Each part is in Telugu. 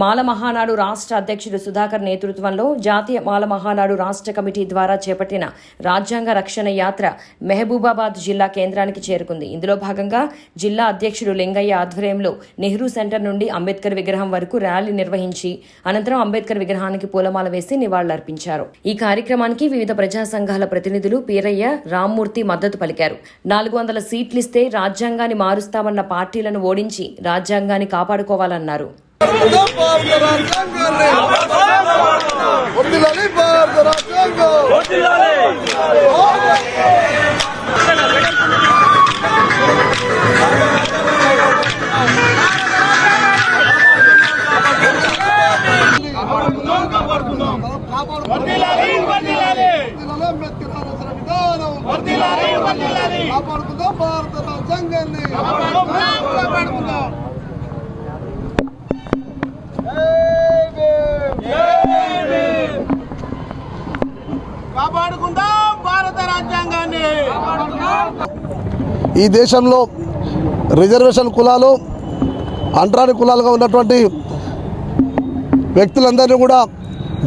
మాల మహానాడు రాష్ట్ర అధ్యక్షుడు సుధాకర్ నేతృత్వంలో జాతీయ మాల మహానాడు రాష్ట్ర కమిటీ ద్వారా చేపట్టిన రాజ్యాంగ రక్షణ యాత్ర మెహబూబాబాద్ జిల్లా కేంద్రానికి చేరుకుంది. ఇందులో భాగంగా జిల్లా అధ్యక్షుడు లింగయ్య ఆధ్వర్యంలో నెహ్రూ సెంటర్ నుండి అంబేద్కర్ విగ్రహం వరకు ర్యాలీ నిర్వహించి అనంతరం అంబేద్కర్ విగ్రహానికి పూలమాల వేసి నివాళులర్పించారు. ఈ కార్యక్రమానికి వివిధ ప్రజా సంఘాల ప్రతినిధులు పీరయ్య రామ్మూర్తి మద్దతు పలికారు. నాలుగు వందల సీట్లిస్తే రాజ్యాంగాన్ని మారుస్తామన్న పార్టీలను ఓడించి రాజ్యాంగాన్ని కాపాడుకోవాలన్నారు. భారత రాజ్యాంగాన్ని వర్ధిల్లాలి భారత రాజ్యాంగం అంబేద్కర్ ఆలోచన విధానం కాపాడుకుందాం భారత రాజ్యాంగాన్ని. ఈ దేశంలో రిజర్వేషన్ కులాలు అంటరాని కులాలుగా ఉన్నటువంటి వ్యక్తులందరినీ కూడా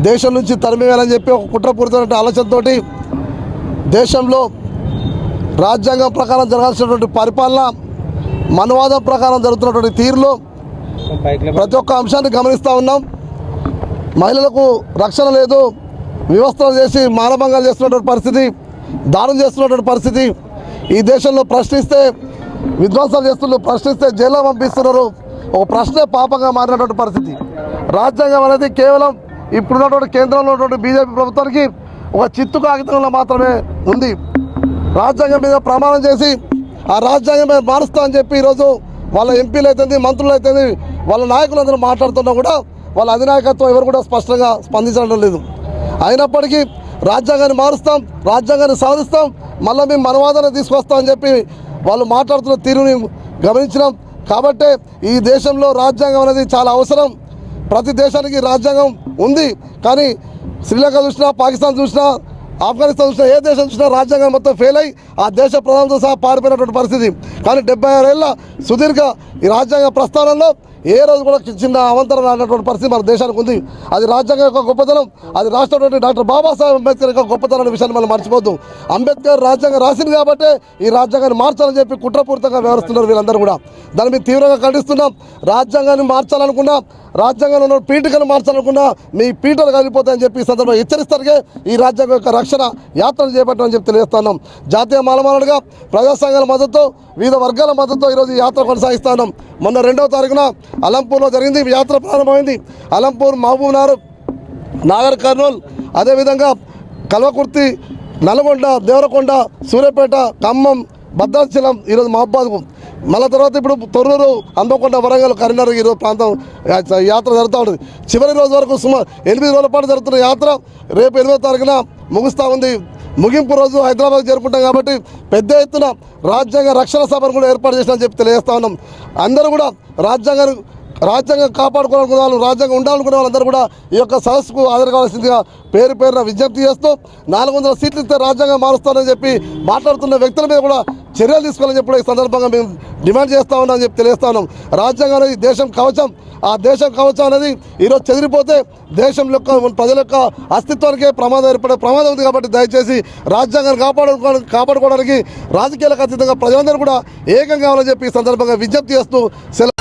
దేశం నుంచి తరిమివేయాలని చెప్పి ఒక కుట్రపూరితమైన ఆలోచనతో దేశంలో రాజ్యాంగం ప్రకారం జరగాల్సినటువంటి పరిపాలన మనవాదం ప్రకారం జరుగుతున్నటువంటి తీరులో ప్రతి ఒక్క అంశాన్ని గమనిస్తూ ఉన్నాం. మహిళలకు రక్షణ లేదు. వ్యవస్థలు చేసి మానభంగాలు చేస్తున్నటువంటి పరిస్థితి దారుణం చేస్తున్నటువంటి పరిస్థితి. ఈ దేశంలో ప్రశ్నిస్తే విధ్వంసాలు చేస్తున్నారు ప్రశ్నిస్తే జైల్లో పంపిస్తున్నారు. ఒక ప్రశ్నే పాపంగా మారినటువంటి పరిస్థితి. రాజ్యాంగం అనేది కేవలం ఇప్పుడున్నటువంటి కేంద్రంలో ఉన్నటువంటి బీజేపీ ప్రభుత్వానికి ఒక చిత్తు కాగితంలో మాత్రమే ఉంది. రాజ్యాంగం మీద ప్రమాణం చేసి ఆ రాజ్యాంగం మీద మారుస్తా అని చెప్పి ఈరోజు వాళ్ళ ఎంపీలు అవుతుంది మంత్రులు అవుతుంది వాళ్ళ నాయకులందరూ మాట్లాడుతున్నా కూడా వాళ్ళ అధినాయకత్వం ఎవరు కూడా స్పష్టంగా స్పందించడం లేదు. అయినప్పటికీ రాజ్యాంగాన్ని మారుస్తాం రాజ్యాంగాన్ని సాధిస్తాం మళ్ళీ మేము మనవాదన తీసుకొస్తాం అని చెప్పి వాళ్ళు మాట్లాడుతున్న తీరుని గమనించినాం. కాబట్టే ఈ దేశంలో రాజ్యాంగం అనేది చాలా అవసరం. ప్రతి దేశానికి రాజ్యాంగం ఉంది. కానీ శ్రీలంక చూసినా పాకిస్తాన్ చూసినా ఆఫ్ఘనిస్తాన్ చూసినా ఏ దేశం చూసినా రాజ్యాంగం మొత్తం ఫెయిల్ అయి ఆ దేశ ప్రధానంతో సహా పారిపోయినటువంటి పరిస్థితి. కానీ డెబ్బై ఆరేళ్ళ సుదీర్ఘ ఈ రాజ్యాంగ ప్రస్థానంలో ఏ రోజు కూడా చిన్న అవంతరం అన్నటువంటి పరిస్థితి మన దేశానికి ఉంది. అది రాజ్యాంగం యొక్క గొప్పతనం అది రాష్ట్రంలో డాక్టర్ బాబాసాహెబ్ అంబేద్కర్ యొక్క గొప్పతనం అనే విషయాన్ని మనం మర్చిపోద్దు అంబేద్కర్ రాజ్యాంగం రాసింది కాబట్టి ఈ రాజ్యాంగాన్ని మార్చాలని చెప్పి కుట్రపూరితంగా వ్యవహరిస్తున్నారు వీళ్ళందరూ కూడా. దాన్ని మేము తీవ్రంగా ఖండిస్తున్నాం. రాజ్యాంగాన్ని మార్చాలనుకున్నా. రాజ్యాంగంలో ఉన్న పీఠికను మార్చాలనుకున్నా మీ పీఠలు కలిగిపోతాయని చెప్పి ఈ సందర్భంగా హెచ్చరిస్తారుగా ఈ రాజ్యాంగం యొక్క రక్షణ యాత్రలు చేపట్టమని చెప్పి తెలియజేస్తున్నాం. జాతీయ మాలమానుడిగా ప్రజా సంఘాల మద్దతు వివిధ వర్గాల మద్దతుతో ఈరోజు ఈ యాత్ర కొనసాగిస్తున్నాం. మొన్న రెండవ తారీఖున అలంపూర్లో జరిగింది యాత్ర ప్రారంభమైంది. అలంపూర్ మహబూబ్నగర్ నాగర్ కర్నూల్ అదేవిధంగా కల్వకుర్తి నల్గొండ దేవరకొండ సూర్యాపేట ఖమ్మం భద్రాచలం ఈరోజు మహబాద్కు మళ్ళీ తర్వాత ఇప్పుడు తొర్రూరు హన్మకొండ వరంగల్ కరీంనగర్ ఈరోజు ప్రాంతం యాత్ర జరుగుతూ ఉంటుంది. చివరి రోజు వరకు సుమారు ఎనిమిది రోజుల పాటు జరుగుతున్న యాత్ర రేపు ఎనిమిదో తారీఖున ముగుస్తూ ఉంది. ముగింపు రోజు హైదరాబాద్ చేరుకుంటాం కాబట్టి పెద్ద ఎత్తున రాజ్యాంగ రక్షణ సభను కూడా ఏర్పాటు చేసినా చెప్పి తెలియజేస్తా ఉన్నాం. అందరూ కూడా రాజ్యాంగాన్ని రాజ్యాంగం కాపాడుకోవాలనుకున్న వాళ్ళు రాజ్యాంగం ఉండాలనుకునే వాళ్ళందరూ కూడా ఈ యొక్క సదస్సుకు హాజరు కావాల్సిందిగా పేరు పేరున విజ్ఞప్తి చేస్తూ నాలుగు వందల సీట్లు ఇస్తే రాజ్యాంగం మారుస్తానని చెప్పి మాట్లాడుతున్న వ్యక్తుల మీద కూడా చర్యలు తీసుకోవాలని చెప్పి ఈ సందర్భంగా మేము డిమాండ్ చేస్తా ఉన్నామని చెప్పి తెలియజేస్తా ఉన్నాం. రాజ్యాంగం అనేది దేశం కవచం. ఆ దేశం కవచం అనేది ఈరోజు చెదిరిపోతే దేశం యొక్క ప్రజల యొక్క అస్తిత్వానికే ప్రమాదం ఏర్పడే ప్రమాదం ఉంది కాబట్టి దయచేసి రాజ్యాంగాన్ని కాపాడుకోవడానికి కాపాడుకోవడానికి రాజకీయాలకు అతీతంగా ప్రజలందరూ కూడా ఏకం కావాలని చెప్పి ఈ సందర్భంగా విజ్ఞప్తి చేస్తూ సెలవు